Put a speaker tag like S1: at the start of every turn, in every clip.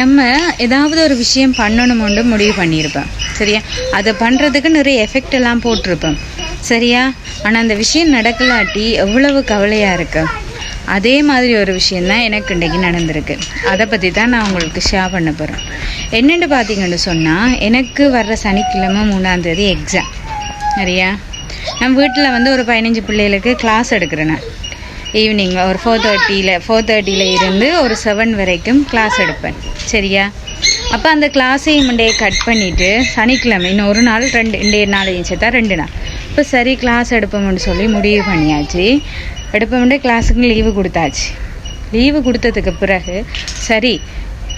S1: நம்ம ஏதாவது ஒரு விஷயம் பண்ணணும்னு முடிவு பண்ணியிருப்போம். சரியா? அதை பண்ணுறதுக்கு நிறைய எஃபெக்ட் எல்லாம் போட்டிருப்போம். சரியா? ஆனால் அந்த விஷயம் நடக்கலாட்டி எவ்வளவு கவலையாக இருக்கு? அதே மாதிரி ஒரு விஷயந்தான் எனக்கு இன்றைக்கி நடந்திருக்கு. அதை பற்றி தான் நான் உங்களுக்கு ஷேர் பண்ண போகிறேன் என்னென்னு பார்த்தீங்கன்னு சொன்னால் எனக்கு வர்ற சனிக்கிழமை மூணாம் தேதி எக்ஸாம் சரியா? நான் வீட்டில் வந்து ஒரு பதினஞ்சு பிள்ளைகளுக்கு கிளாஸ் எடுக்கிறேன் நான். ஈவினிங் ஒரு ஃபோர் தேர்ட்டியில் ஃபோர் தேர்ட்டியில் இருந்து ஒரு செவன் வரைக்கும் கிளாஸ் எடுப்பேன். சரியா? அப்போ அந்த கிளாஸையும் மண்டே கட் பண்ணிவிட்டு சனிக்கிழமை இன்னும் ஒரு நாள் ரெண்டு இன்றைய நாளையும் சேர்த்தா ரெண்டு நாள். இப்போ சரி கிளாஸ் எடுப்போம்னு சொல்லி முடிவு பண்ணியாச்சு. எடுப்போம்னே கிளாஸுக்கு லீவு கொடுத்தாச்சு. லீவு கொடுத்ததுக்கு பிறகு சரி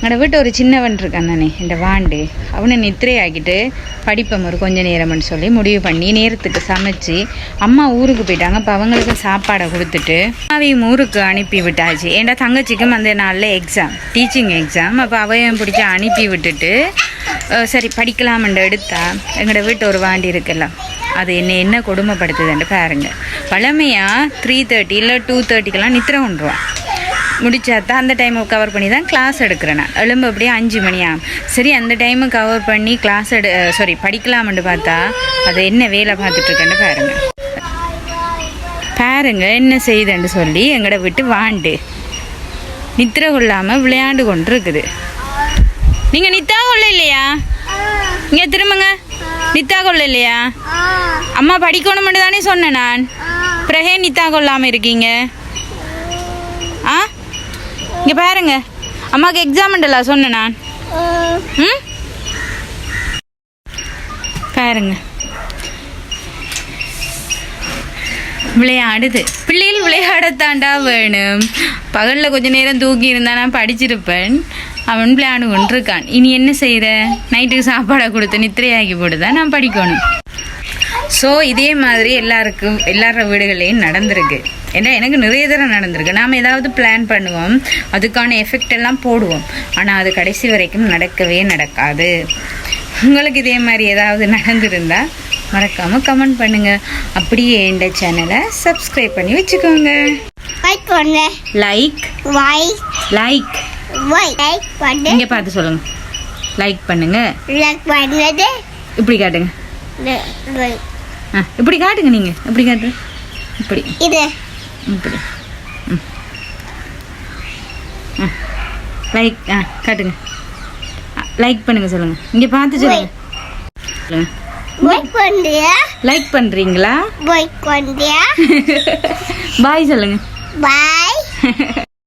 S1: எங்களோட வீட்டு ஒரு சின்னவன் இருக்கான் தானே இந்த வாண்டு. அவனை நித்திரை ஆக்கிட்டு படிப்போம் ஒரு கொஞ்ச நேரம்னு சொல்லி முடிவு பண்ணி நேரத்துக்கு சமைச்சு அம்மா ஊருக்கு போயிட்டாங்க. அப்போ அவங்களுக்கு சாப்பாடை கொடுத்துட்டு அவையும் ஊருக்கு அனுப்பி விட்டாச்சு. ஏன்டா தங்கச்சிக்கும் அந்த நாளில் எக்ஸாம் டீச்சிங் எக்ஸாம் அப்போ அவையும் பிடிச்சி அனுப்பி விட்டுட்டு சரி படிக்கலாம்ன்ற எடுத்தா எங்களோட வீட்டு ஒரு வாண்டி இருக்குல்ல அது என்ன என்ன கொடுமைப்படுத்துதுன்ட்டு பாருங்கள் பழமையாக த்ரீ தேர்ட்டி இல்லை டூ தேர்ட்டிக்கெல்லாம் நித்திரை கொண்டுருவான் முடிச்சாதான் அந்த டைமை கவர் பண்ணி தான் கிளாஸ் எடுக்கிறேன் நான். எலும்பு அப்படியே அஞ்சு மணி ஆகும் சரி அந்த டைமை கவர் பண்ணி கிளாஸ் எடு சாரி படிக்கலாம்னு பார்த்தா அது என்ன வேலை பார்த்துட்ருக்கேன்னு பாருங்கள் பாருங்க. என்ன செய்யுதுன்னு சொல்லி எங்கட விட்டு வாண்டு. நித்திரை கொள்ளாமல் விளையாண்டு கொண்டு இருக்குது நீங்கள் நித்தா கொள்ள இல்லையா? இங்கே திரும்புங்க. நித்தா கொள்ள இல்லையா? அம்மா படிக்கணும்னு தானே சொன்னேன் நான். பிறகே நித்தா கொள்ளாமல் இருக்கீங்க. ஆ? இங்கே பாருங்க. அம்மாவுக்கு எக்ஸாம் உண்டல்ல சொன்னேன் நான். ம்? பாருங்க. விளையாடுது. பிள்ளைகள் விளையாடத்தாண்டா வேணும். பகலில் கொஞ்ச நேரம் தூக்கி இருந்தா நான் படிச்சிருப்பேன். அவன் விளையாடு கொண்டிருக்கான். இனி என்ன செய்கிற நைட்டுக்கு சாப்பாடை கொடுத்து நித்திரையாக்கி போட்டுதான் நான் படிக்கணும். ஸோ இதே மாதிரி எல்லாருக்கும் எல்லார வீடுகளையும் நடந்திருக்கு. ஏன்னா எனக்கு நிறைய தடவை நடந்திருக்கு. நாம் ஏதாவது பிளான் பண்ணுவோம் அதுக்கான எஃபெக்ட் எல்லாம் போடுவோம். ஆனால் அது கடைசி வரைக்கும் நடக்கவே நடக்காது. உங்களுக்கு இதே மாதிரி ஏதாவது நடந்திருந்தா மறக்காமல் கமெண்ட் பண்ணுங்கள் அப்படியே இந்த சேனலை சப்ஸ்கிரைப் பண்ணி வச்சுக்கோங்க.
S2: லைக் பண்ணு.
S1: லைக்
S2: லைக்
S1: லைக்
S2: லைக் பண்ணு.
S1: இங்கே பார்த்து சொல்லுங்கள் லைக் பண்ணுங்க.
S2: லைக்
S1: இப்படி காட்டுங்க. ஆ இப்படி காட்டுங்க நீங்கள் இப்படி காட்டு. இப்படி.
S2: இது.
S1: இப்படி. ஆ லைக் ஆ காட்டுங்க. லைக் பண்ணுங்க சொல்லுங்க. இங்கே பார்த்து சொல்லுங்க. சொல்லுங்க.
S2: லைக் பண்ணியா
S1: பாய் சொல்லுங்க.
S2: பாய்